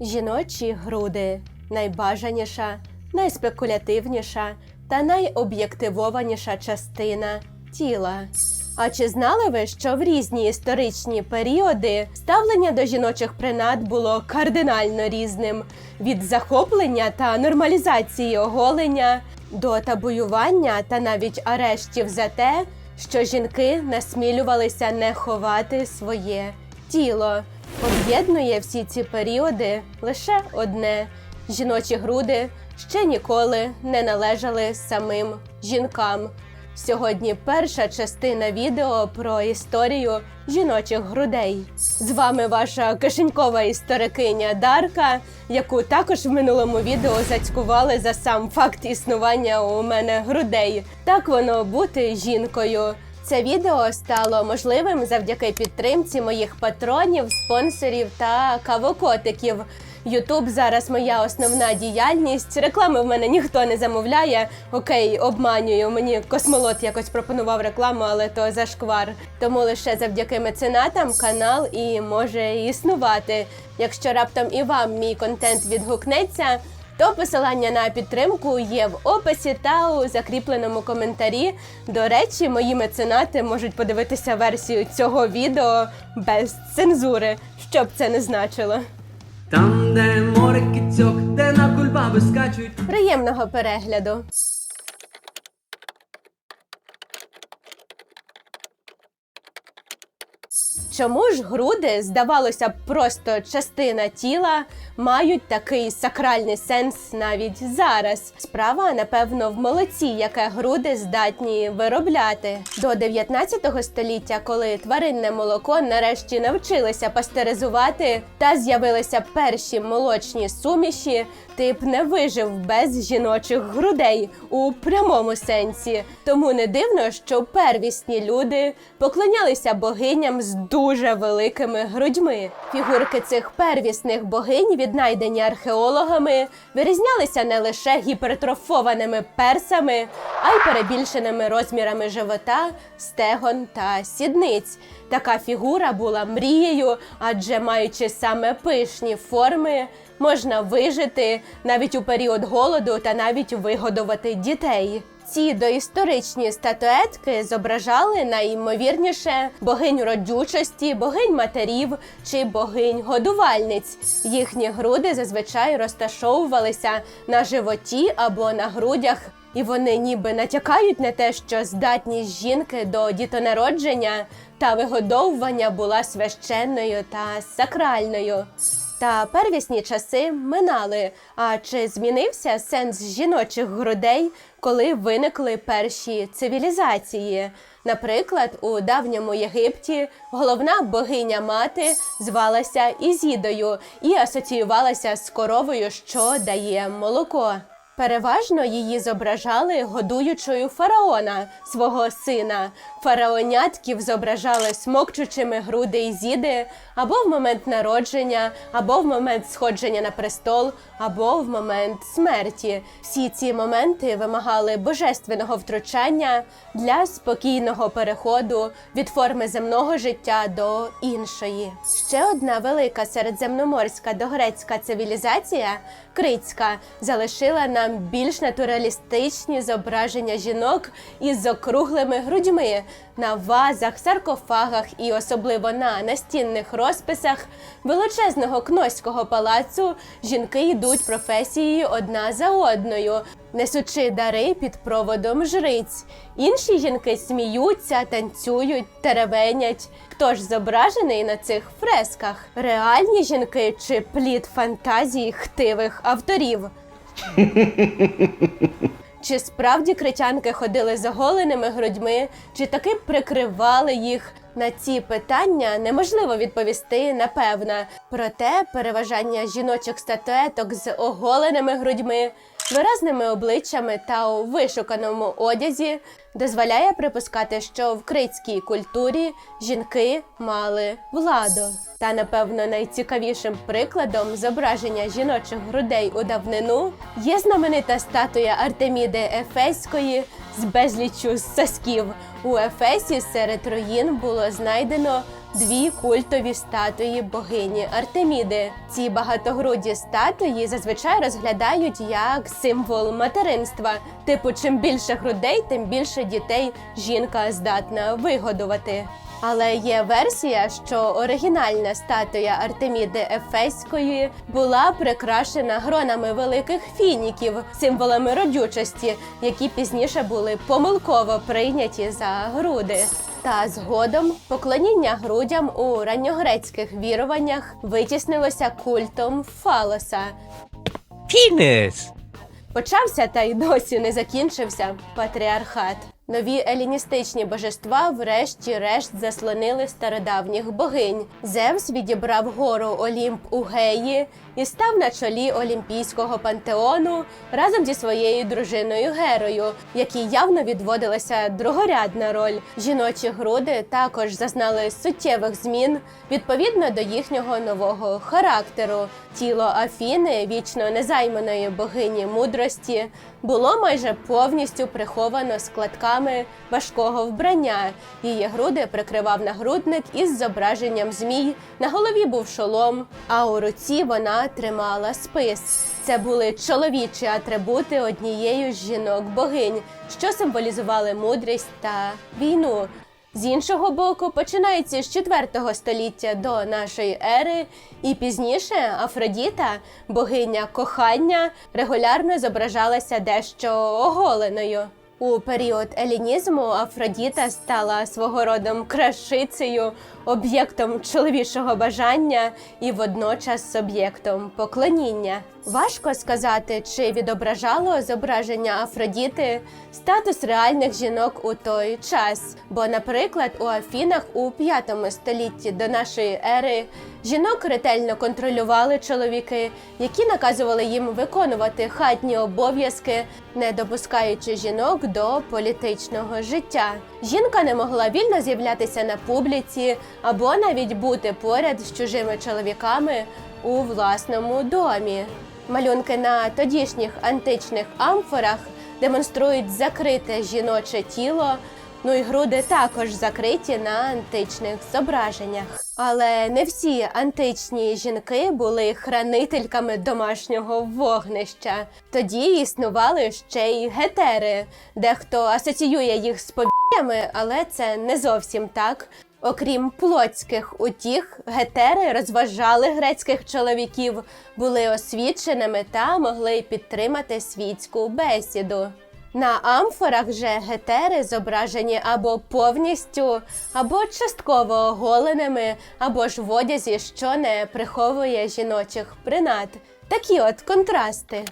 Жіночі груди найбажаніша, найспекулятивніша та найоб'єктивованіша частина тіла. А чи знали ви, що в різні історичні періоди ставлення до жіночих принад було кардинально різним від захоплення та нормалізації оголення до табуювання та навіть арештів за те, що жінки насмілювалися не ховати своє тіло. Об'єднує всі ці періоди лише одне: жіночі груди ще ніколи не належали самим жінкам. Сьогодні перша частина відео про історію жіночих грудей. З вами ваша кишенькова історикиня Дарка, яку також в минулому відео зацькували за сам факт існування у мене грудей. Так воно бути жінкою. Це відео стало можливим завдяки підтримці моїх патронів, спонсорів та кавокотиків. Ютуб зараз моя основна діяльність. Реклами в мене ніхто не замовляє. Окей, обманюю. Мені космолот якось пропонував рекламу, але то зашквар. Тому лише завдяки меценатам канал і може існувати. Якщо раптом і вам мій контент відгукнеться, то посилання на підтримку є в описі та у закріпленому коментарі. До речі, мої меценати можуть подивитися версію цього відео без цензури, що б це не значило. Там, де море кіцьок, де на кульбаби скачуть. Приємного перегляду! Чому ж груди, здавалося б, просто частина тіла, мають такий сакральний сенс навіть зараз? Справа, напевно, в молоці, яке груди здатні виробляти. До 19 століття, коли тваринне молоко нарешті навчилися пастеризувати та з'явилися перші молочні суміші, ти б не вижив без жіночих грудей у прямому сенсі. Тому не дивно, що первісні люди поклонялися богиням з дуже великими грудьми. Фігурки цих первісних богинь, віднайдені археологами, вирізнялися не лише гіпертрофованими персами, а й перебільшеними розмірами живота, стегон та сідниць. Така фігура була мрією, адже маючи саме пишні форми, можна вижити навіть у період голоду та навіть вигодувати дітей. Ці доісторичні статуетки зображали найімовірніше богинь родючості, богинь матерів чи богинь годувальниць. Їхні груди зазвичай розташовувалися на животі або на грудях, і вони ніби натякають на те, що здатність жінки до дітонародження та вигодовування була священною та сакральною. Та первісні часи минали. А чи змінився сенс жіночих грудей, коли виникли перші цивілізації? Наприклад, у давньому Єгипті головна богиня мати звалася Ізідою і асоціювалася з коровою, що дає молоко. Переважно її зображали годуючою фараона, свого сина. Фараонятків зображали смокчучими груди Ізіди або в момент народження, або в момент сходження на престол, або в момент смерті. Всі ці моменти вимагали божественного втручання для спокійного переходу від форми земного життя до іншої. Ще одна велика середземноморська догрецька цивілізація критська залишила нам більш натуралістичні зображення жінок із округлими грудьми на вазах, саркофагах і особливо на настінних розписах величезного кноського палацу жінки йдуть професією одна за одною, несучи дари під проводом жриць. Інші жінки сміються, танцюють, теревенять. Хто ж зображений на цих фресках? Реальні жінки чи плід фантазії хтивих авторів? Чи справді критянки ходили з оголеними грудьми, чи таки прикривали їх? На ці питання неможливо відповісти напевно. Проте переважання жіночих статуеток з оголеними грудьми, виразними обличчями та у вишуканому одязі дозволяє припускати, що в критській культурі жінки мали владу. Та напевно найцікавішим прикладом зображення жіночих грудей у давнину є знаменита статуя Артеміди Ефеської з безліччю сосків. У Ефесі серед руїн було знайдено дві культові статуї богині Артеміди. Ці багатогруді статуї зазвичай розглядають як символ материнства. Типу, чим більше грудей, тим більше дітей жінка здатна вигодувати. Але є версія, що оригінальна статуя Артеміди Ефеської була прикрашена гронами великих фініків, символами родючості, які пізніше були помилково прийняті за груди. Та згодом поклоніння грудям у ранньогрецьких віруваннях витіснилося культом фалоса. Penis. Почався та й досі не закінчився патріархат. Нові еліністичні божества врешті-решт заслонили стародавніх богинь. Зевс відібрав гору Олімп у Геї і став на чолі олімпійського пантеону разом зі своєю дружиною Герою, якій явно відводилася другорядна роль. Жіночі груди також зазнали суттєвих змін відповідно до їхнього нового характеру. Тіло Афіни, вічно незайманої богині мудрості, було майже повністю приховано складками важкого вбрання. Її груди прикривав нагрудник із зображенням змій. На голові був шолом, а у руці вона тримала спис. Це були чоловічі атрибути однієї з жінок богинь, що символізували мудрість та війну. З іншого боку, починається з 4 століття до нашої ери, і пізніше Афродіта, богиня кохання, регулярно зображалася дещо оголеною. У період елінізму Афродіта стала свого родом крашицею, об'єктом чоловічого бажання і водночас об'єктом поклоніння. Важко сказати, чи відображало зображення Афродіти статус реальних жінок у той час. Бо, наприклад, у Афінах у 5 столітті до нашої ери жінок ретельно контролювали чоловіки, які наказували їм виконувати хатні обов'язки, не допускаючи жінок до політичного життя. Жінка не могла вільно з'являтися на публіці або навіть бути поряд з чужими чоловіками у власному домі. Малюнки на тодішніх античних амфорах демонструють закрите жіноче тіло. Ну і груди також закриті на античних зображеннях. Але не всі античні жінки були хранительками домашнього вогнища. Тоді існували ще й гетери. Дехто асоціює їх з повіями, але це не зовсім так. Окрім плотських утіх, гетери розважали грецьких чоловіків, були освіченими та могли підтримати світську бесіду. На амфорах же гетери зображені або повністю, або частково оголеними, або ж в одязі, що не приховує жіночих принад. Такі от контрасти.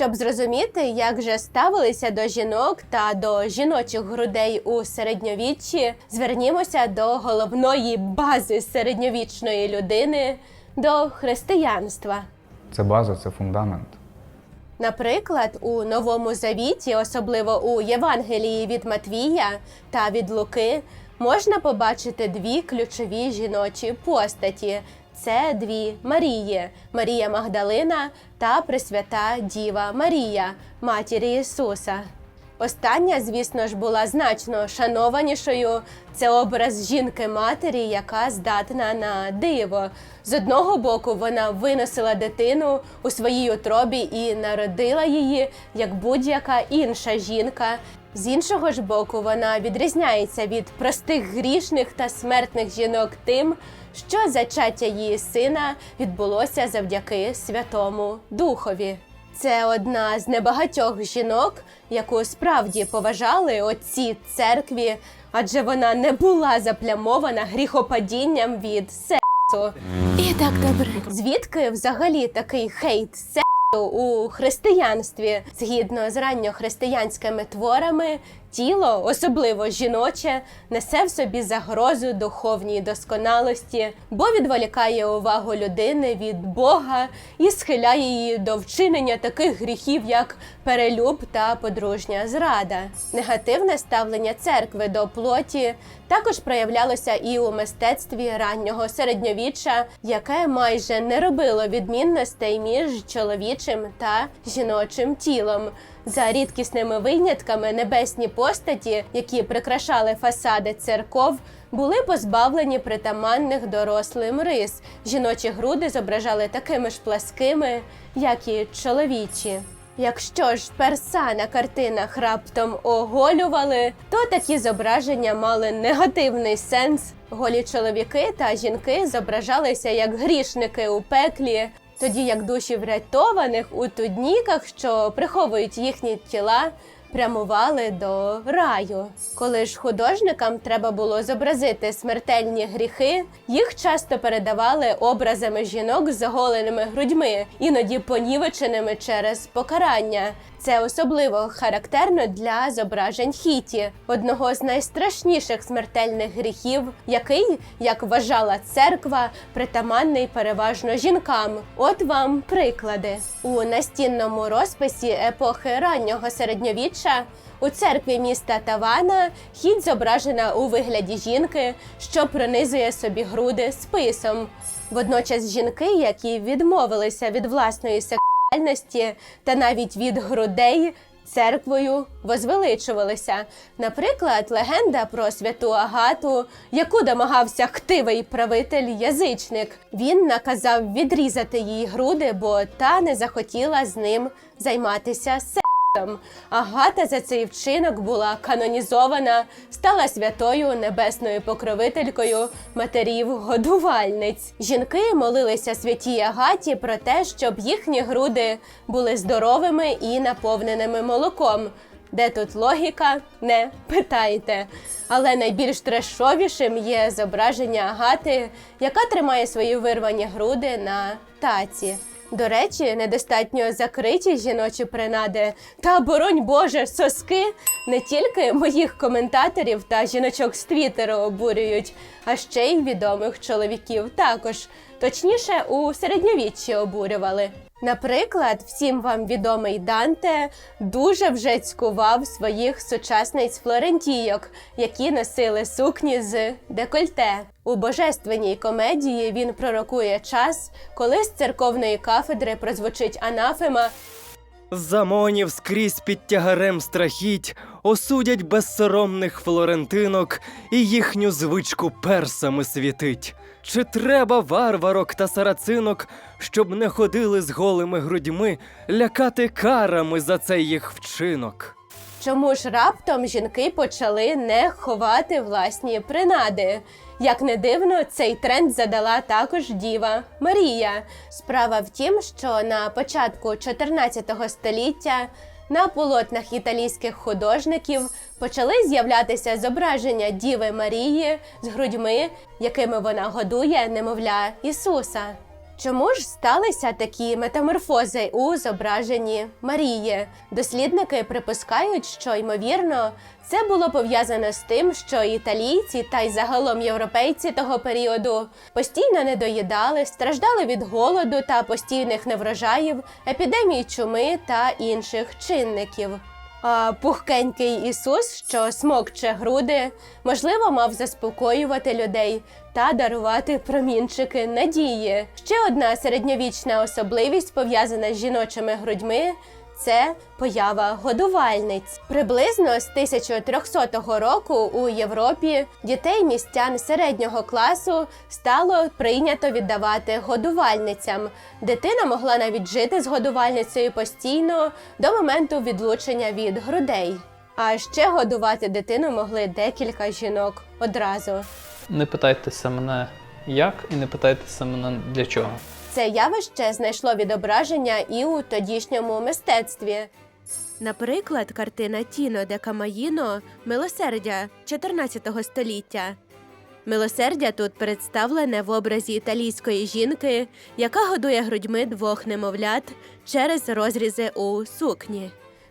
Щоб зрозуміти, як же ставилися до жінок та до жіночих грудей у середньовіччі, звернімося до головної бази середньовічної людини до християнства. Це база, це фундамент. Наприклад, у Новому Завіті, особливо у Євангелії від Матвія та від Луки, можна побачити дві ключові жіночі постаті. Це дві Марії: Марія Магдалина та Пресвята Діва Марія, матірі Ісуса. Остання, звісно ж, була значно шанованішою. Це образ жінки-матері, яка здатна на диво. З одного боку, вона виносила дитину у своїй утробі і народила її як будь-яка інша жінка. З іншого ж боку, вона відрізняється від простих грішних та смертних жінок тим, що зачаття її сина відбулося завдяки Святому Духові. Це одна з небагатьох жінок, яку справді поважали отці церкві, адже вона не була заплямована гріхопадінням від сексу. І так добре. Звідки взагалі такий хейт сексу у християнстві? Згідно з ранньохристиянськими творами, тіло, особливо жіноче, несе в собі загрозу духовній досконалості, бо відволікає увагу людини від Бога і схиляє її до вчинення таких гріхів, як перелюб та подружня зрада. Негативне ставлення церкви до плоті також проявлялося і у мистецтві раннього середньовіччя, яке майже не робило відмінностей між чоловічим та жіночим тілом. За рідкісними винятками небесні постаті, які прикрашали фасади церков, були позбавлені притаманних дорослим рис. Жіночі груди зображали такими ж пласкими, як і чоловічі. Якщо ж перса на картинах раптом оголювали, то такі зображення мали негативний сенс. Голі чоловіки та жінки зображалися як грішники у пеклі, тоді як душі врятованих у тудніках, що приховують їхні тіла, прямували до раю. Коли ж художникам треба було зобразити смертельні гріхи, їх часто передавали образами жінок з оголеними грудьми, іноді понівеченими через покарання. Це особливо характерно для зображень хіті, одного з найстрашніших смертельних гріхів, який, як вважала церква, притаманний переважно жінкам. От вам приклади у настінному розписі епохи раннього середньовіччя. У церкві міста Тавана хідь зображена у вигляді жінки, що пронизує собі груди списом. Водночас жінки, які відмовилися від власної сексуальності та навіть від грудей, церквою возвеличувалися. Наприклад, легенда про святу Агату, яку домагався хтивий правитель язичник. Він наказав відрізати їй груди, бо та не захотіла з ним займатися сексом. Агата за цей вчинок була канонізована, стала святою небесною покровителькою матерів-годувальниць. Жінки молилися святій Агаті про те, щоб їхні груди були здоровими і наповненими молоком. Де тут логіка, не питайте. Але найбільш трешовішим є зображення Агати, яка тримає свої вирвані груди на таці. До речі, недостатньо закриті жіночі принади та боронь Боже соски не тільки моїх коментаторів та жіночок з твіттеру обурюють, а ще й відомих чоловіків також. Точніше, у середньовіччі обурювали. Наприклад, всім вам відомий Данте дуже вже цькував своїх сучасниць флорентійок, які носили сукні з декольте. У божественній комедії він пророкує час, коли з церковної кафедри прозвучить анафема Замонів скрізь під тягарем страхіть, осудять безсоромних флорентинок і їхню звичку персами світить. Чи треба варварок та сарацинок, щоб не ходили з голими грудьми, лякати карами за цей їх вчинок? Чому ж раптом жінки почали не ховати власні принади? Як не дивно, цей тренд задала також діва Марія. Справа в тім, що на початку 14 століття на полотнах італійських художників почали з'являтися зображення Діви Марії з грудьми, якими вона годує немовля Ісуса. Чому ж сталися такі метаморфози у зображенні Марії? Дослідники припускають, що ймовірно це було пов'язано з тим, що італійці та й загалом європейці того періоду постійно недоїдали, страждали від голоду та постійних неврожаїв, епідемій чуми та інших чинників. А пухкенький Ісус, що смокче груди, можливо, мав заспокоювати людей та дарувати промінчики надії. Ще одна середньовічна особливість, пов'язана з жіночими грудьми. Це поява годувальниць. Приблизно з 1300 року у Європі дітей містян середнього класу стало прийнято віддавати годувальницям. Дитина могла навіть жити з годувальницею постійно до моменту відлучення від грудей. А ще годувати дитину могли декілька жінок одразу. Не питайтеся мене як, і не питайтеся мене для чого. Це явище знайшло відображення і у тодішньому мистецтві. Наприклад, картина Тіно де Камаїно Милосердя 14 століття. Милосердя тут представлене в образі італійської жінки, яка годує грудьми двох немовлят через розрізи у сукні.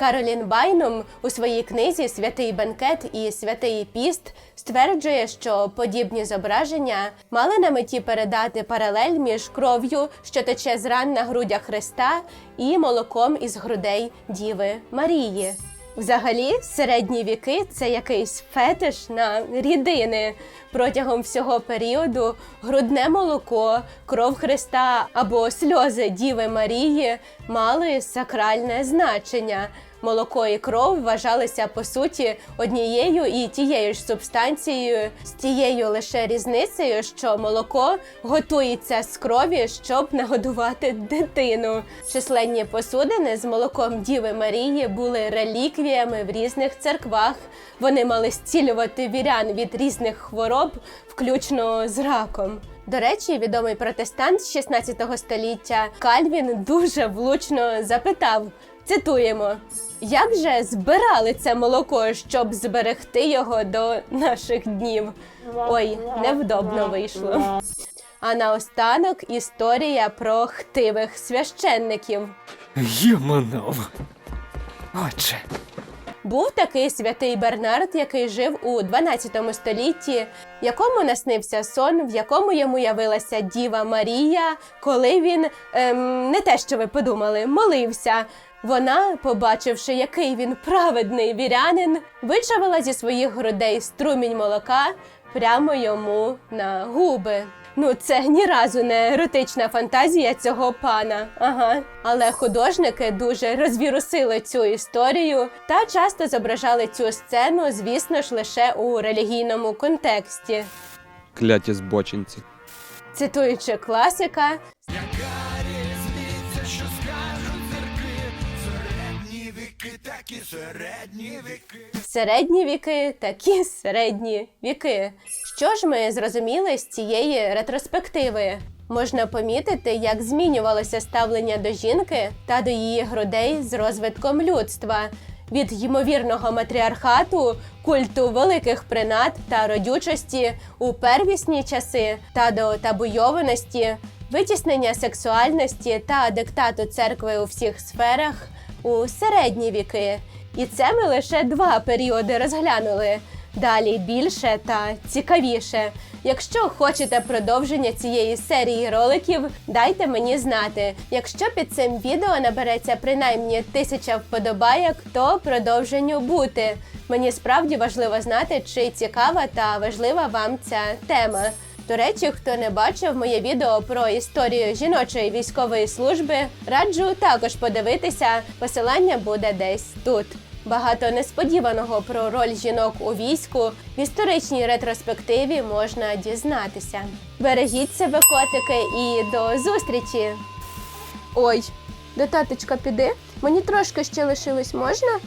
Каролін Байнум у своїй книзі Святий бенкет і Святий піст стверджує, що подібні зображення мали на меті передати паралель між кров'ю, що тече з ран на грудях Христа, і молоком із грудей Діви Марії. Взагалі, середні віки це якийсь фетиш на рідини. Протягом всього періоду грудне молоко, кров Христа або сльози Діви Марії мали сакральне значення. Молоко і кров вважалися по суті однією і тією ж субстанцією, з тією лише різницею, що молоко готується з крові, щоб нагодувати дитину. Численні посудини з молоком Діви Марії були реліквіями в різних церквах. Вони мали зцілювати вірян від різних хвороб, включно з раком. До речі, відомий протестант з 16 століття Кальвін дуже влучно запитав: цитуємо. Як же збирали це молоко, щоб зберегти його до наших днів? Ой, невдобно вийшло. А наостанок історія про хтивих священників. Єманов. Отже. Був такий святий Бернард, який жив у 12 столітті, якому наснився сон, в якому йому явилася Діва Марія, коли він ем, не те, що ви подумали, молився. Вона, побачивши, який він праведний вірянин, вичавила зі своїх грудей струмінь молока прямо йому на губи. Ну, це ні разу не еротична фантазія цього пана. Ага. Але художники дуже розвірусили цю історію та часто зображали цю сцену, звісно ж, лише у релігійному контексті. Кляті збочинці. Цитуючи класика, Середні віки такі середні віки. Що ж ми зрозуміли з цієї ретроспективи? Можна помітити, як змінювалося ставлення до жінки та до її грудей з розвитком людства від ймовірного матріархату, культу великих принад та родючості у первісні часи та до табуйованості, витіснення сексуальності та диктату церкви у всіх сферах у середні віки. І це ми лише два періоди розглянули. Далі більше та цікавіше. Якщо хочете продовження цієї серії роликів, дайте мені знати. Якщо під цим відео набереться принаймні тисяча вподобайок, то продовженню бути. Мені справді важливо знати, чи цікава та важлива вам ця тема. До речі, хто не бачив моє відео про історію жіночої військової служби, раджу також подивитися. Посилання буде десь тут. Багато несподіваного про роль жінок у війську в історичній ретроспективі можна дізнатися. Бережіть себе, котики, і до зустрічі! Ой, до таточка піди. Мені трошки ще лишилось можна?